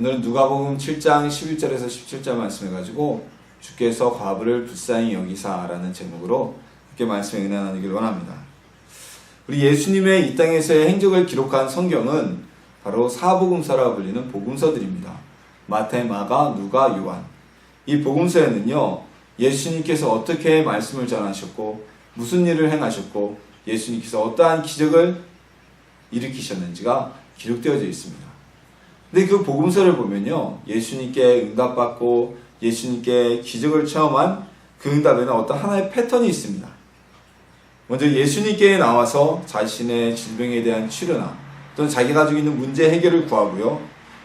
오늘은 누가복음 7장 11절에서 17절 말씀해 가지고 주께서 과부를 불쌍히 여기사라는 제목으로 이렇게 말씀에 은혜 나누기를 원합니다. 우리 예수님의 이 땅에서의 행적을 기록한 성경은 바로 사복음서라 불리는 복음서들입니다. 마태, 마가, 누가, 요한. 이 복음서에는요, 예수님께서 어떻게 말씀을 전하셨고, 무슨 일을 행하셨고, 예수님께서 어떠한 기적을 일으키셨는지가 기록되어져 있습니다. 근데 그 복음서를 보면요, 예수님께 응답받고, 예수님께 기적을 체험한 그 응답에는 어떤 하나의 패턴이 있습니다. 먼저 예수님께 나와서 자신의 질병에 대한 치료나 또는 자기가 가지고 있는 문제 해결을 구하고요.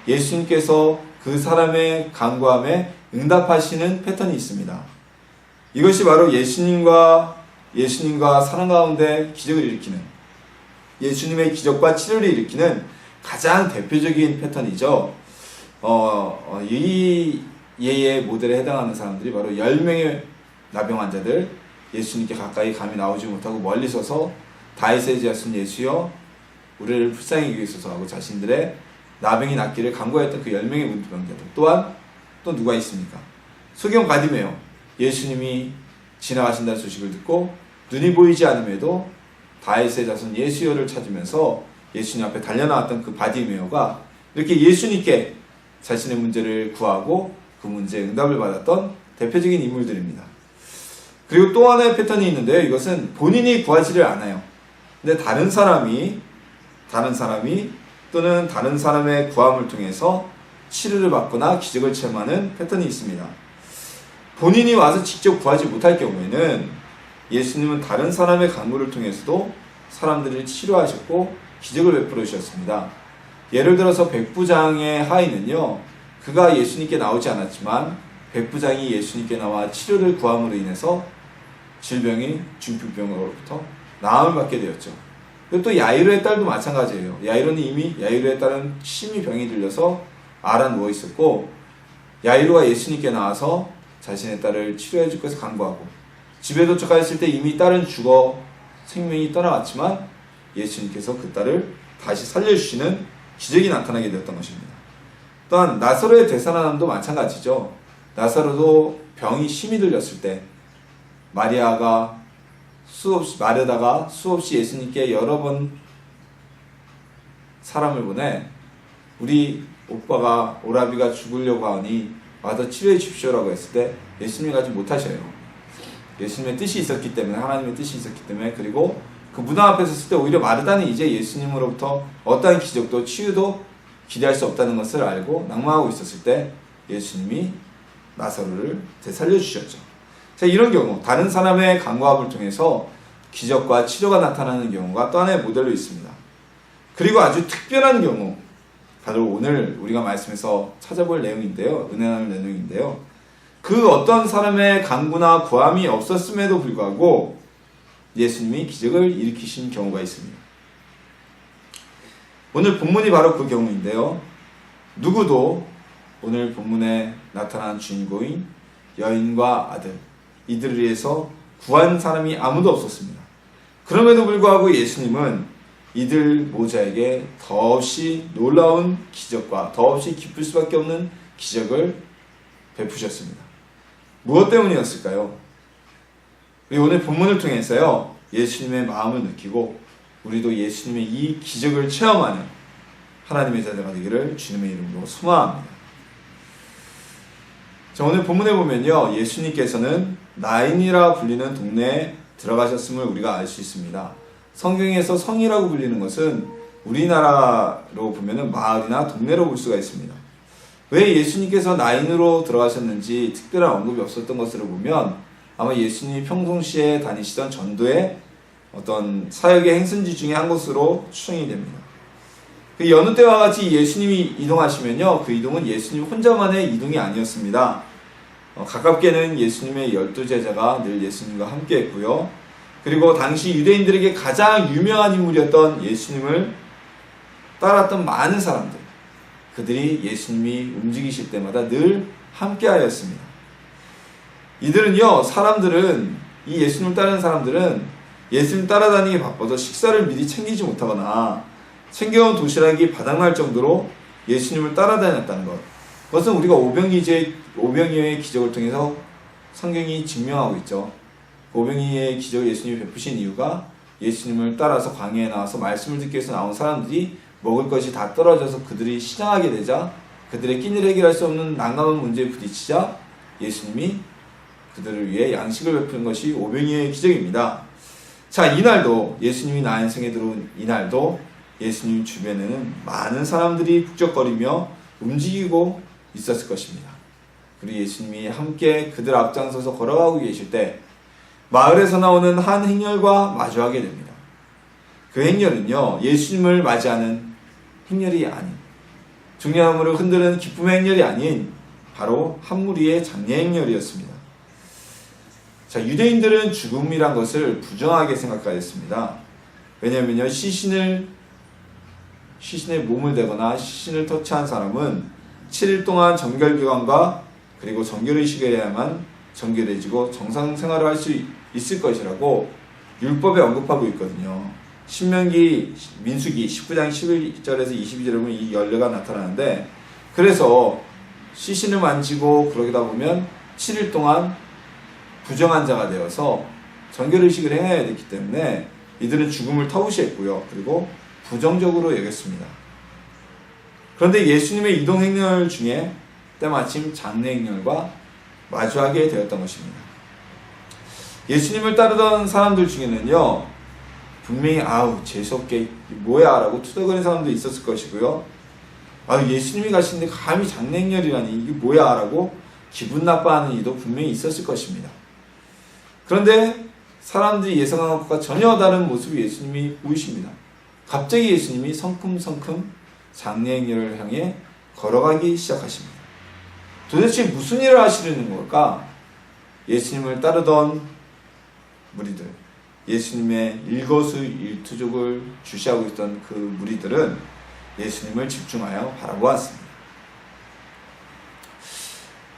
예수님께서 그 사람의 간구함에 응답하시는 패턴이 있습니다. 이것이 바로 예수님과 예수님과 사랑 가운데 기적을 일으키는 예수님의 기적과 치료를 일으키는 가장 대표적인 패턴이죠. 어, 어, 이 예의 모델에 해당하는 사람들이 바로 10명의 나병 환자들 예수님께 가까이 감히 나오지 못하고 멀리 서서 다윗의 자손 예수여 우리를 불쌍히 여기소서 하고 자신들의 나병이 낫기를 간구했던 그 10명의 문병자들 또한 또 누가 있습니까? 소경 바디메오 예수님이 지나가신다는 소식을 듣고 눈이 보이지 않음에도 다윗의 자손 예수여를 찾으면서 예수님 앞에 달려나왔던 그 바디메오가 이렇게 예수님께 자신의 문제를 구하고 그 문제에 응답을 받았던 대표적인 인물들입니다. 그리고 또 하나의 패턴이 있는데요. 이것은 본인이 구하지를 않아요. 근데 다른 사람이 다른 사람이 또는 다른 사람의 구함을 통해서 치료를 받거나 기적을 체험하는 패턴이 있습니다. 본인이 와서 직접 구하지 못할 경우에는 예수님은 다른 사람의 강구를 통해서도 사람들을 치료하셨고 기적을 베풀어 주셨습니다. 예를 들어서 백부장의 하인은요, 그가 예수님께 나오지 않았지만 백부장이 예수님께 나와 치료를 구함으로 인해서 질병이 중풍병으로부터 나음을 받게 되었죠. 그리고 또 야이로의 딸도 마찬가지예요. 야이로는 이미 야이로의 딸은 심히 병이 들려서 알아 누워 있었고 야이로가 예수님께 나와서 자신의 딸을 치료해 줄 것을 간구하고 집에 도착했을 때 이미 딸은 죽어 생명이 떠나갔지만 예수님께서 그 딸을 다시 살려주시는 기적이 나타나게 되었던 것입니다. 또한 나사로의 대사나남도 마찬가지죠. 나사로도 병이 심히 들렸을 때 마리아가 수없이 마르다가 수없이 예수님께 여러 번 사람을 보내 우리 오빠가 오라비가 죽으려고 하니 와서 치료해 주십시오라고 했을 때 예수님이 가지 못하셔요. 예수님의 뜻이 있었기 때문에 하나님의 뜻이 있었기 때문에 그리고 그 무당 앞에 섰을 때 오히려 마르다는 이제 예수님으로부터 어떠한 기적도 치유도 기대할 수 없다는 것을 알고 낙망하고 있었을 때 예수님이 나사로를 되살려 주셨죠. 자, 이런 경우 다른 사람의 간과함을 통해서 기적과 치료가 나타나는 경우가 또 하나의 모델로 있습니다. 그리고 아주 특별한 경우 바로 오늘 우리가 말씀에서 찾아볼 내용인데요. 은혜 나눌 내용인데요. 그 어떤 사람의 강구나 구함이 없었음에도 불구하고 예수님이 기적을 일으키신 경우가 있습니다. 오늘 본문이 바로 그 경우인데요. 누구도 오늘 본문에 나타난 주인공인 여인과 아들 이들을 위해서 구한 사람이 아무도 없었습니다. 그럼에도 불구하고 예수님은 이들 모자에게 더없이 놀라운 기적과 더없이 기쁠 수밖에 없는 기적을 베푸셨습니다. 무엇 때문이었을까요? 오늘 본문을 통해서요, 예수님의 마음을 느끼고, 우리도 예수님의 이 기적을 체험하는 하나님의 자녀가 되기를 주님의 이름으로 소망합니다. 자, 오늘 본문에 보면요, 예수님께서는 나인이라 불리는 동네에 들어가셨음을 우리가 알 수 있습니다. 성경에서 성이라고 불리는 것은 우리나라로 보면은 마을이나 동네로 볼 수가 있습니다. 왜 예수님께서 나인으로 들어가셨는지 특별한 언급이 없었던 것으로 보면 아마 예수님이 평상시에 다니시던 전도의 어떤 사역의 행선지 중에 한 곳으로 추정이 됩니다. 그 여느 때와 같이 예수님이 이동하시면요, 그 이동은 예수님 혼자만의 이동이 아니었습니다. 어, 가깝게는 예수님의 열두 제자가 늘 예수님과 함께 했고요. 그리고 당시 유대인들에게 가장 유명한 인물이었던 예수님을 따랐던 많은 사람들, 그들이 예수님이 움직이실 때마다 늘 함께 하였습니다. 이들은요, 사람들은, 이 예수님을 따르는 사람들은 예수님 따라다니기 바빠서 식사를 미리 챙기지 못하거나 챙겨온 도시락이 바닥날 정도로 예수님을 따라다녔다는 것. 그것은 우리가 오병이제 오병이어의 기적을 통해서 성경이 증명하고 있죠. 오병이의 기적을 예수님이 베푸신 이유가 예수님을 따라서 광야에 나와서 말씀을 듣기 위해서 나온 사람들이 먹을 것이 다 떨어져서 그들이 시장하게 되자 그들의 끼니를 해결할 수 없는 난감한 문제에 부딪히자 예수님이 그들을 위해 양식을 베푸는 것이 오병이의 기적입니다. 자, 이날도 예수님이 나 인생에 들어온 이날도 예수님 주변에는 많은 사람들이 북적거리며 움직이고 있었을 것입니다. 그리고 예수님이 함께 그들 앞장서서 걸어가고 계실 때 마을에서 나오는 한 행렬과 마주하게 됩니다. 그 행렬은요, 예수님을 맞이하는 행렬이 아닌, 중요함으로 흔드는 기쁨의 행렬이 아닌, 바로 한 무리의 장례 행렬이었습니다. 자, 유대인들은 죽음이란 것을 부정하게 생각하였습니다. 왜냐하면요, 시신을, 시신의 몸을 대거나 시신을 터치한 사람은 7일 동안 정결기관과 그리고 정결의식을 해야만 정결해지고 정상 생활을 할 수 있을 것이라고 율법에 언급하고 있거든요. 신명기 민수기 19장 11절에서 22절에 보면 이 연례가 나타나는데 그래서 시신을 만지고 그러다 보면 7일 동안 부정한 자가 되어서 정결의식을 행해야 되기 때문에 이들은 죽음을 터부시했고요. 그리고 부정적으로 여겼습니다. 그런데 예수님의 이동 행렬 중에 때마침 장례 행렬과 마주하게 되었던 것입니다. 예수님을 따르던 사람들 중에는요, 분명히 아우 재수없게 뭐야 라고 투덜거리는 사람도 있었을 것이고요. 아우 예수님이 가시는데 감히 장례 행렬이라니 이게 뭐야 라고 기분 나빠하는 이도 분명히 있었을 것입니다. 그런데 사람들이 예상한 것과 전혀 다른 모습을 예수님이 보이십니다. 갑자기 예수님이 성큼성큼 장례행렬을 향해 걸어가기 시작하십니다. 도대체 무슨 일을 하시려는 걸까? 예수님을 따르던 무리들, 예수님의 일거수일투족을 주시하고 있던 그 무리들은 예수님을 집중하여 바라보았습니다.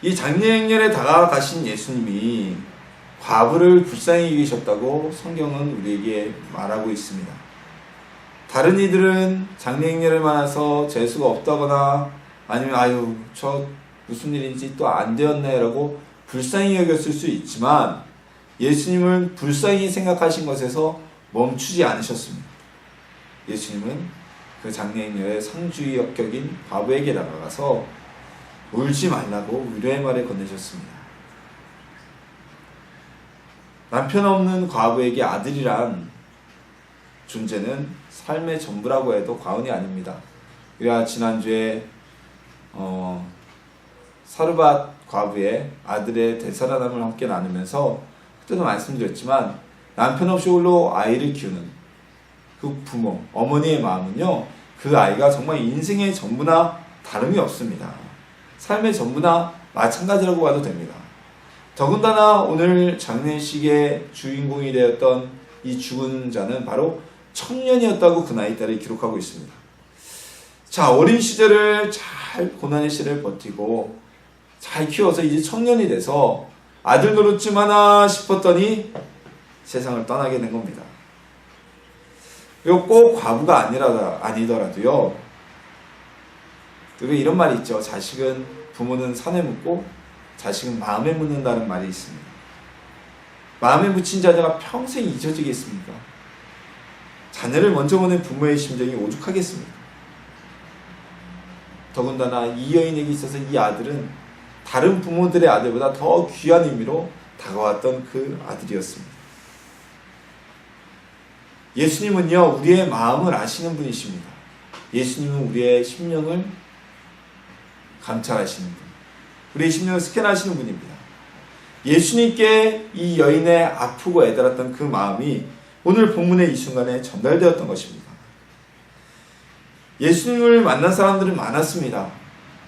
이 장례행렬에 다가가신 예수님이 과부를 불쌍히 여기셨다고 성경은 우리에게 말하고 있습니다. 다른 이들은 장례행렬을 만나서 재수가 없다거나 아니면 아유 저 무슨 일인지 또 안 되었네라고 불쌍히 여겼을 수 있지만 예수님은 불쌍히 생각하신 것에서 멈추지 않으셨습니다. 예수님은 그 장례인녀의 상주의 역격인 과부에게 다가가서 울지 말라고 위로의 말을 건네셨습니다. 남편 없는 과부에게 아들이란 존재는 삶의 전부라고 해도 과언이 아닙니다. 우리가 지난주에 어, 사르밧 과부의 아들의 되살아남을 함께 나누면서 그때도 말씀드렸지만 남편 없이 홀로 아이를 키우는 그 부모, 어머니의 마음은요, 그 아이가 정말 인생의 전부나 다름이 없습니다. 삶의 전부나 마찬가지라고 봐도 됩니다. 더군다나 오늘 장례식의 주인공이 되었던 이 죽은 자는 바로 청년이었다고 그 나이 때를 기록하고 있습니다. 자, 어린 시절을 잘 고난의 시를 버티고 잘 키워서 이제 청년이 돼서 아들 노릇 좀 하나 싶었더니 세상을 떠나게 된 겁니다. 이거 꼭 과부가 아니라, 아니더라도요. 그리고 이런 말이 있죠. 자식은 부모는 산에 묻고 자식은 마음에 묻는다는 말이 있습니다. 마음에 묻힌 자녀가 평생 잊혀지겠습니까? 자녀를 먼저 보낸 부모의 심정이 오죽하겠습니까? 더군다나 이 여인에게 있어서 이 아들은 다른 부모들의 아들보다 더 귀한 의미로 다가왔던 그 아들이었습니다. 예수님은요, 우리의 마음을 아시는 분이십니다. 예수님은 우리의 심령을 감찰하시는 분. 우리의 심령을 스캔하시는 분입니다. 예수님께 이 여인의 아프고 애달았던 그 마음이 오늘 본문의 이 순간에 전달되었던 것입니다. 예수님을 만난 사람들은 많았습니다.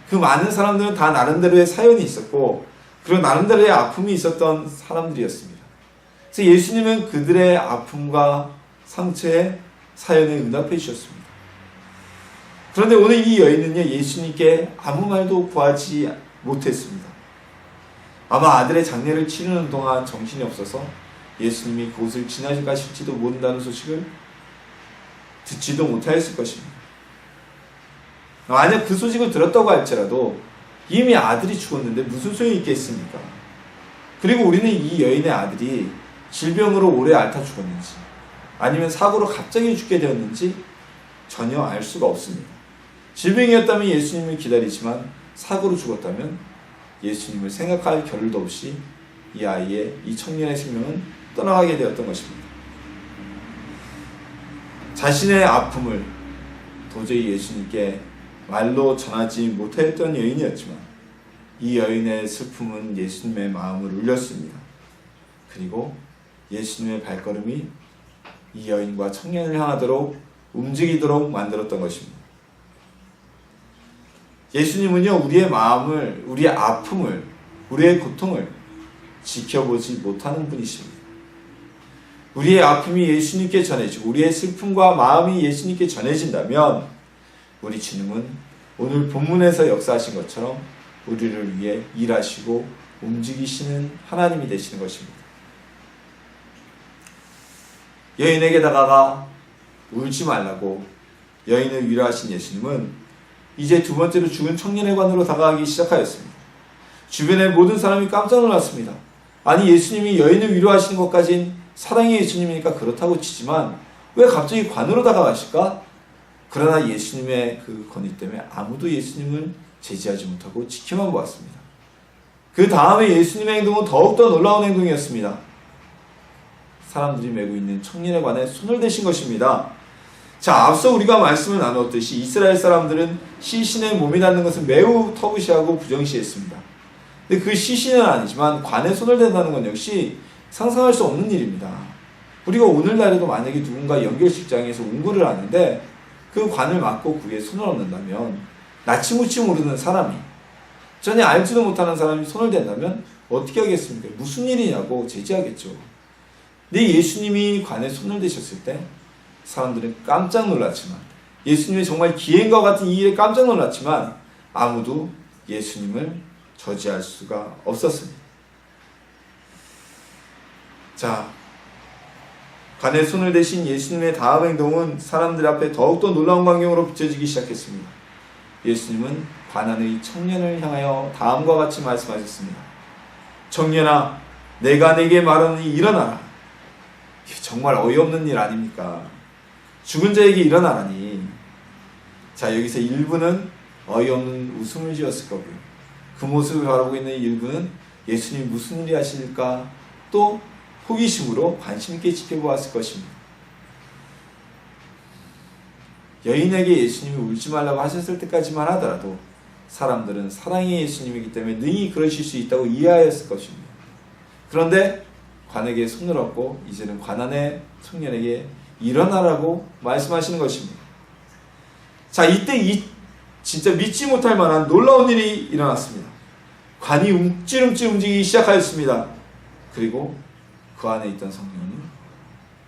그 많은 사람들은 다 나름대로의 사연이 있었고, 그런 나름대로의 아픔이 있었던 사람들이었습니다. 그래서 예수님은 그들의 아픔과 상처에 사연을 응답해 주셨습니다. 그런데 오늘 이 여인은요, 예수님께 아무 말도 구하지 못했습니다. 아마 아들의 장례를 치르는 동안 정신이 없어서 예수님이 그곳을 지나가실지도 모른다는 소식을 듣지도 못하였을 것입니다. 만약 그 소식을 들었다고 할지라도 이미 아들이 죽었는데 무슨 소용이 있겠습니까? 그리고 우리는 이 여인의 아들이 질병으로 오래 앓다 죽었는지 아니면 사고로 갑자기 죽게 되었는지 전혀 알 수가 없습니다. 질병이었다면 예수님을 기다리지만 사고로 죽었다면 예수님을 생각할 겨를도 없이 이 아이의 이 청년의 생명은 떠나가게 되었던 것입니다. 자신의 아픔을 도저히 예수님께 말로 전하지 못했던 여인이었지만 이 여인의 슬픔은 예수님의 마음을 울렸습니다. 그리고 예수님의 발걸음이 이 여인과 청년을 향하도록 움직이도록 만들었던 것입니다. 예수님은요, 우리의 마음을, 우리의 아픔을, 우리의 고통을 지켜보지 못하는 분이십니다. 우리의 아픔이 예수님께 전해지고, 우리의 슬픔과 마음이 예수님께 전해진다면, 우리 주님은 오늘 본문에서 역사하신 것처럼 우리를 위해 일하시고 움직이시는 하나님이 되시는 것입니다. 여인에게 다가가 울지 말라고 여인을 위로하신 예수님은 이제 두 번째로 죽은 청년의 관으로 다가가기 시작하였습니다. 주변의 모든 사람이 깜짝 놀랐습니다. 아니 예수님이 여인을 위로하시는 것까진 사랑의 예수님이니까 그렇다고 치지만 왜 갑자기 관으로 다가가실까? 그러나 예수님의 그 권위 때문에 아무도 예수님을 제지하지 못하고 지켜만 보았습니다. 그 다음에 예수님의 행동은 더욱더 놀라운 행동이었습니다. 사람들이 메고 있는 청년에 관해 손을 대신 것입니다. 자, 앞서 우리가 말씀을 나누었듯이 이스라엘 사람들은 시신의 몸이 닿는 것을 매우 터부시하고 부정시했습니다. 근데 그 시신은 아니지만 관에 손을 댄다는 건 역시 상상할 수 없는 일입니다. 우리가 오늘날에도 만약에 누군가 연결식장에서 운구를 하는데 그 관을 막고 그에 손을 얹는다면 나치무치 모르는 사람이 전혀 알지도 못하는 사람이 손을 댄다면 어떻게 하겠습니까? 무슨 일이냐고 제지하겠죠. 근데 예수님이 관에 손을 대셨을 때 사람들은 깜짝 놀랐지만 예수님의 정말 기행과 같은 이 일에 깜짝 놀랐지만 아무도 예수님을 저지할 수가 없었습니다. 자, 관에 손을 대신 예수님의 다음 행동은 사람들 앞에 더욱더 놀라운 광경으로 비춰지기 시작했습니다. 예수님은 관안의 청년을 향하여 다음과 같이 말씀하셨습니다. 청년아, 내가 내게 말하니 일어나라. 정말 어이없는 일 아닙니까? 죽은 자에게 일어나라니. 자, 여기서 일부는 어이없는 웃음을 지었을 거고요. 그 모습을 바라보고 있는 일부는 예수님 무슨 일이 하실까? 또 호기심으로 관심 있게 지켜보았을 것입니다. 여인에게 예수님이 울지 말라고 하셨을 때까지만 하더라도 사람들은 사랑의 예수님이기 때문에 능히 그러실 수 있다고 이해하였을 것입니다. 그런데 관에게 손을 얹고 이제는 관안의 청년에게 일어나라고 말씀하시는 것입니다. 자, 이때 이 진짜 믿지 못할 만한 놀라운 일이 일어났습니다. 관이 움찔움찔 움직이기 시작하였습니다. 그리고 그 안에 있던 성령은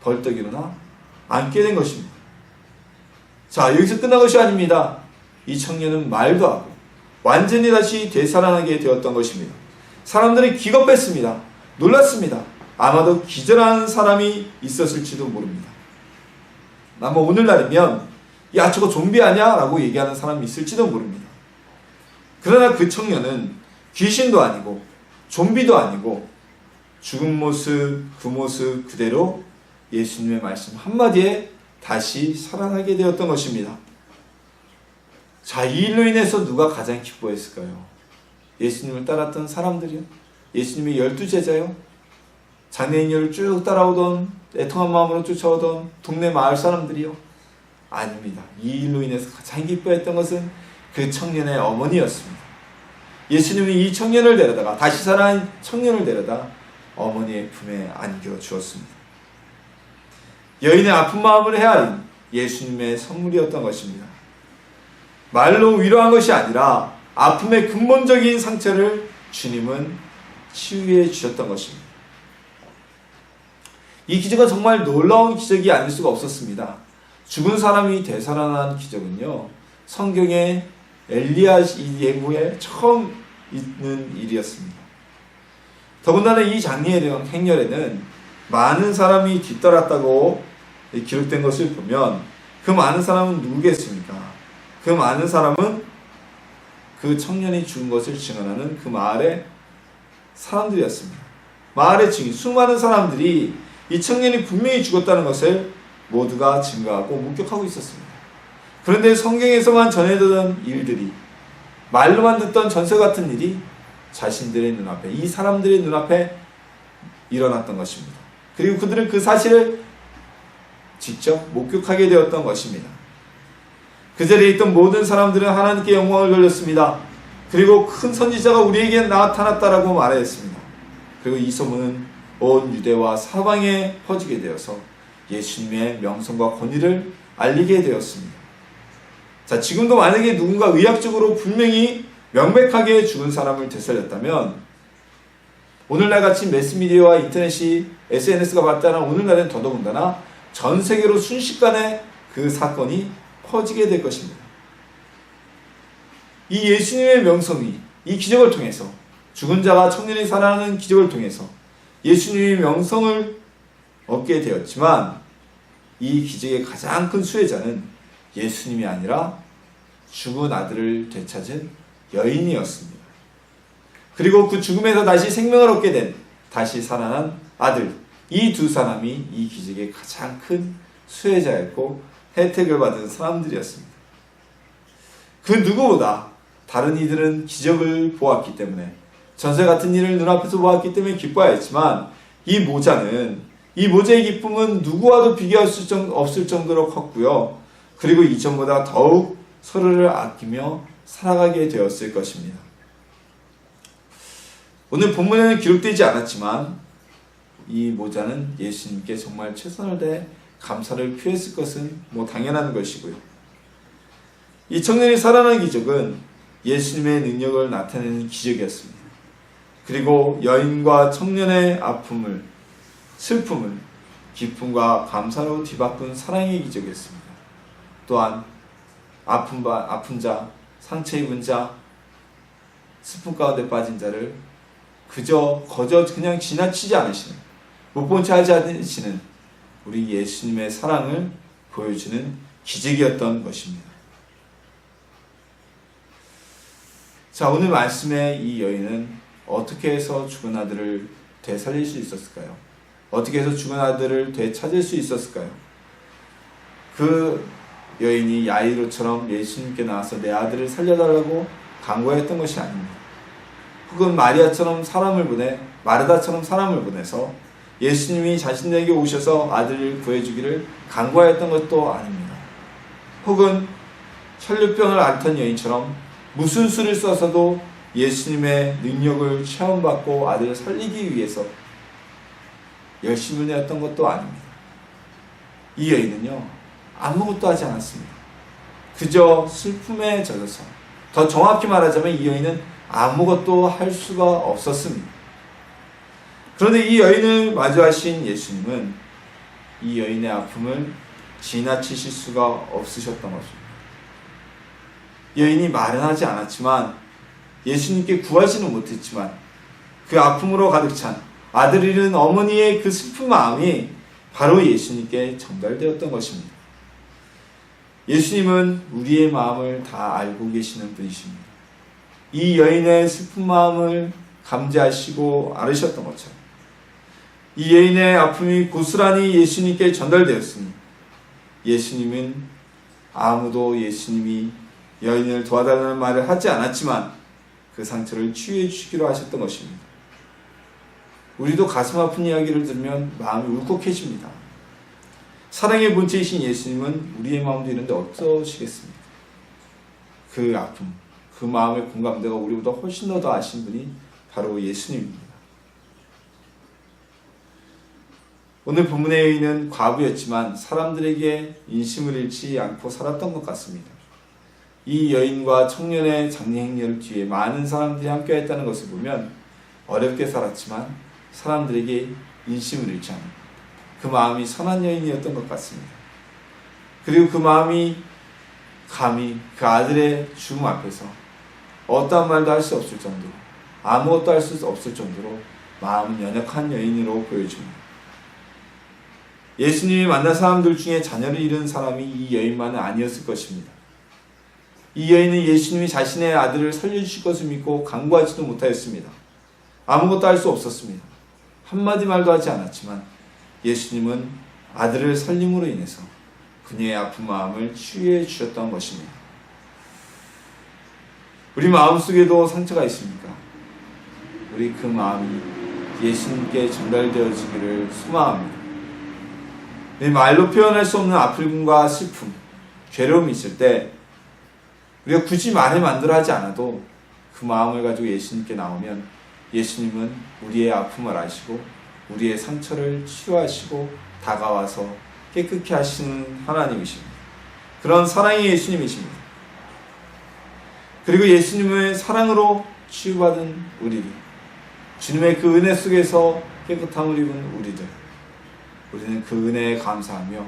벌떡 일어나 앉게 된 것입니다. 자, 여기서 끝난 것이 아닙니다. 이 청년은 말도 하고 완전히 다시 되살아나게 되었던 것입니다. 사람들이 기겁했습니다. 놀랐습니다. 아마도 기절하는 사람이 있었을지도 모릅니다. 아마 오늘날이면 야 저거 좀비 아니야? 라고 얘기하는 사람이 있을지도 모릅니다. 그러나 그 청년은 귀신도 아니고 좀비도 아니고 죽은 모습 그 모습 그대로 예수님의 말씀 한마디에 다시 살아나게 되었던 것입니다. 자, 이 일로 인해서 누가 가장 기뻐했을까요? 예수님을 따랐던 사람들이요? 예수님의 열두 제자요? 장애인을 쭉 따라오던 애통한 마음으로 쫓아오던 동네 마을 사람들이요? 아닙니다. 이 일로 인해서 가장 기뻐했던 것은 그 청년의 어머니였습니다. 예수님이 이 청년을 데려다가 다시 살아난 청년을 데려다 어머니의 품에 안겨 주었습니다. 여인의 아픈 마음을 헤아린 예수님의 선물이었던 것입니다. 말로 위로한 것이 아니라 아픔의 근본적인 상처를 주님은 치유해 주셨던 것입니다. 이 기적은 정말 놀라운 기적이 아닐 수가 없었습니다. 죽은 사람이 되살아난 기적은요, 성경의 엘리야 예고에 처음 있는 일이었습니다. 더군다나 이 장례의 행렬에는 많은 사람이 뒤따랐다고 기록된 것을 보면 그 많은 사람은 누구겠습니까? 그 많은 사람은 그 청년이 죽은 것을 증언하는 그 마을의 사람들이었습니다. 마을의 증인, 수많은 사람들이 이 청년이 분명히 죽었다는 것을 모두가 증거하고 목격하고 있었습니다. 그런데 성경에서만 전해드던 일들이 말로만 듣던 전설 같은 일이 자신들의 눈앞에 이 사람들의 눈앞에 일어났던 것입니다. 그리고 그들은 그 사실을 직접 목격하게 되었던 것입니다. 그 자리에 있던 모든 사람들은 하나님께 영광을 돌렸습니다. 그리고 큰 선지자가 우리에게 나타났다라고 말했습니다. 그리고 이 소문은 온 유대와 사방에 퍼지게 되어서 예수님의 명성과 권위를 알리게 되었습니다. 자, 지금도 만약에 누군가 의학적으로 분명히 명백하게 죽은 사람을 되살렸다면 오늘날 같이 매스미디어와 인터넷이 SNS가 발달한 오늘날엔 더더군다나 전 세계로 순식간에 그 사건이 퍼지게 될 것입니다. 이 예수님의 명성이 이 기적을 통해서 죽은 자가 청년이 살아나는 기적을 통해서 예수님의 명성을 얻게 되었지만 이 기적의 가장 큰 수혜자는 예수님이 아니라 죽은 아들을 되찾은 여인이었습니다. 그리고 그 죽음에서 다시 생명을 얻게 된 다시 살아난 아들 이 두 사람이 이 기적의 가장 큰 수혜자였고 혜택을 받은 사람들이었습니다. 그 누구보다 다른 이들은 기적을 보았기 때문에 전세 같은 일을 눈앞에서 보았기 때문에 기뻐하였지만 이 모자는 이 모자의 기쁨은 누구와도 비교할 수 없을 정도로 컸고요. 그리고 이전보다 더욱 서로를 아끼며 살아가게 되었을 것입니다. 오늘 본문에는 기록되지 않았지만 이 모자는 예수님께 정말 최선을 다해 감사를 표했을 것은 뭐 당연한 것이고요. 이 청년이 살아난 기적은 예수님의 능력을 나타내는 기적이었습니다. 그리고 여인과 청년의 아픔을 슬픔을 기쁨과 감사로 뒤바꾼 사랑의 기적이었습니다. 또한 아픈, 바, 아픈 자, 상처 입은 자, 슬픔 가운데 빠진 자를 그저 거저 그냥 지나치지 않으시는 못 본 채 하지 않으시는 우리 예수님의 사랑을 보여주는 기적이었던 것입니다. 자, 오늘 말씀의 이 여인은 어떻게 해서 죽은 아들을 되살릴 수 있었을까요? 어떻게 해서 죽은 아들을 되찾을 수 있었을까요? 그 여인이 야이로처럼 예수님께 나와서 내 아들을 살려달라고 강구했던 것이 아닙니다. 혹은 마리아처럼 사람을 보내 마르다처럼 사람을 보내서 예수님이 자신에게 오셔서 아들을 구해주기를 강구하였던 것도 아닙니다. 혹은 혈류병을 앓던 여인처럼 무슨 수를 써서도 예수님의 능력을 체험받고 아들을 살리기 위해서 열심을 내었던 것도 아닙니다. 이 여인은요, 아무것도 하지 않았습니다. 그저 슬픔에 젖어서, 더 정확히 말하자면 이 여인은 아무것도 할 수가 없었습니다. 그런데 이 여인을 마주하신 예수님은 이 여인의 아픔을 지나치실 수가 없으셨던 것입니다. 여인이 말은 하지 않았지만 예수님께 구하지는 못했지만 그 아픔으로 가득 찬 아들 잃은 어머니의 그 슬픈 마음이 바로 예수님께 전달되었던 것입니다. 예수님은 우리의 마음을 다 알고 계시는 분이십니다. 이 여인의 슬픈 마음을 감지하시고 알으셨던 것처럼 이 여인의 아픔이 고스란히 예수님께 전달되었으니 예수님은 아무도 예수님이 여인을 도와달라는 말을 하지 않았지만 그 상처를 치유해 주시기로 하셨던 것입니다. 우리도 가슴 아픈 이야기를 들으면 마음이 울컥해집니다. 사랑의 본체이신 예수님은 우리의 마음도 이런데 어떠시겠습니까? 그 아픔, 그 마음의 공감대가 우리보다 훨씬 더, 더 아신 분이 바로 예수님입니다. 오늘 본문의 여인은 과부였지만 사람들에게 인심을 잃지 않고 살았던 것 같습니다. 이 여인과 청년의 장례 행렬 뒤에 많은 사람들이 함께했다는 것을 보면 어렵게 살았지만 사람들에게 인심을 잃지 않은 그 마음이 선한 여인이었던 것 같습니다. 그리고 그 마음이 감히 그 아들의 죽음 앞에서 어떠한 말도 할 수 없을 정도로 아무것도 할 수 없을 정도로 마음 연약한 여인으로 보여집니다. 예수님이 만난 사람들 중에 자녀를 잃은 사람이 이 여인만은 아니었을 것입니다. 이 여인은 예수님이 자신의 아들을 살려주실 것을 믿고 간구하지도 못하였습니다. 아무것도 할 수 없었습니다. 한마디 말도 하지 않았지만 예수님은 아들을 살림으로 인해서 그녀의 아픈 마음을 치유해 주셨던 것입니다. 우리 마음속에도 상처가 있습니까? 우리 그 마음이 예수님께 전달되어지기를 소망합니다. 내 말로 표현할 수 없는 아픔과 슬픔, 괴로움이 있을 때 우리가 굳이 말을 만들어 하지 않아도 그 마음을 가지고 예수님께 나오면 예수님은 우리의 아픔을 아시고 우리의 상처를 치유하시고 다가와서 깨끗게 하시는 하나님이십니다. 그런 사랑의 예수님이십니다. 그리고 예수님의 사랑으로 치유받은 우리들, 주님의 그 은혜 속에서 깨끗함을 입은 우리들, 우리는 그 은혜에 감사하며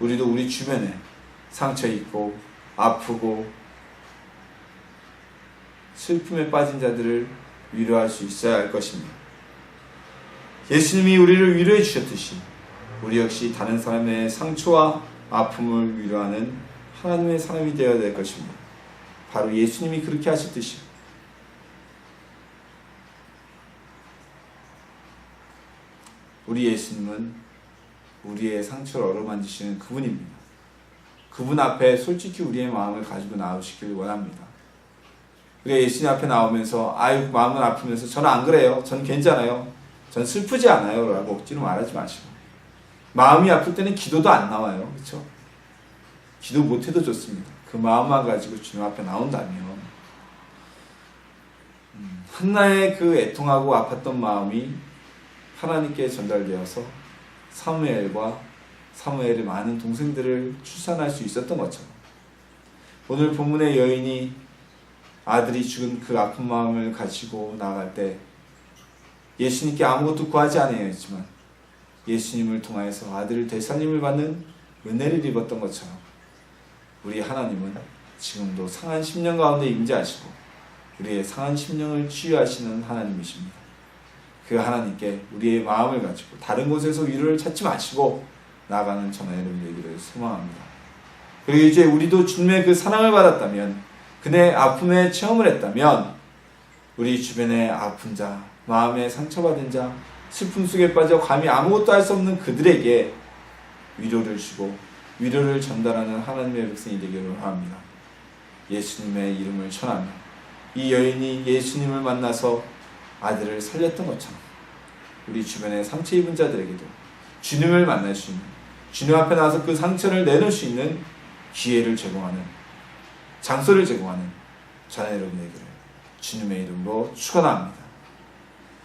우리도 우리 주변에 상처 있고 아프고 슬픔에 빠진 자들을 위로할 수 있어야 할 것입니다. 예수님이 우리를 위로해 주셨듯이 우리 역시 다른 사람의 상처와 아픔을 위로하는 하나님의 사람이 되어야 될 것입니다. 바로 예수님이 그렇게 하셨듯이 우리 예수님은 우리의 상처를 어루만지시는 그분입니다. 그분 앞에 솔직히 우리의 마음을 가지고 나오시길 원합니다. 우리가 예수님 앞에 나오면서 아유 마음은 아프면서 저는 안 그래요. 저는 괜찮아요. 전 슬프지 않아요. 라고 억지로 말하지 마시고 마음이 아플 때는 기도도 안 나와요. 그렇죠? 기도 못해도 좋습니다. 그 마음만 가지고 주님 앞에 나온다면 음, 한나의 그 애통하고 아팠던 마음이 하나님께 전달되어서 사무엘과 사무엘의 많은 동생들을 출산할 수 있었던 것처럼 오늘 본문의 여인이 아들이 죽은 그 아픈 마음을 가지고 나아갈 때 예수님께 아무것도 구하지 아니했지만 예수님을 통하여서 아들을 되살림을 받는 은혜를 입었던 것처럼 우리 하나님은 지금도 상한 심령 가운데 임재하시고 우리의 상한 심령을 치유하시는 하나님이십니다. 그 하나님께 우리의 마음을 가지고 다른 곳에서 위로를 찾지 마시고 나가는 여러분 되기를 소망합니다. 그리고 이제 우리도 주님의 그 사랑을 받았다면 그의 아픔에 체험을 했다면 우리 주변의 아픈 자, 마음에 상처받은 자, 슬픔 속에 빠져 감히 아무것도 할 수 없는 그들에게 위로를 주고 위로를 전달하는 하나님의 백성이 되기를 바랍니다. 예수님의 이름을 전하며 이 여인이 예수님을 만나서 아들을 살렸던 것처럼 우리 주변의 상처 입은 자들에게도 주님을 만날 수 있는 주님 앞에 나와서 그 상처를 내놓을 수 있는 기회를 제공하는 장소를 제공하는 자녀 여러분에게를 주님의 이름으로 축원합니다.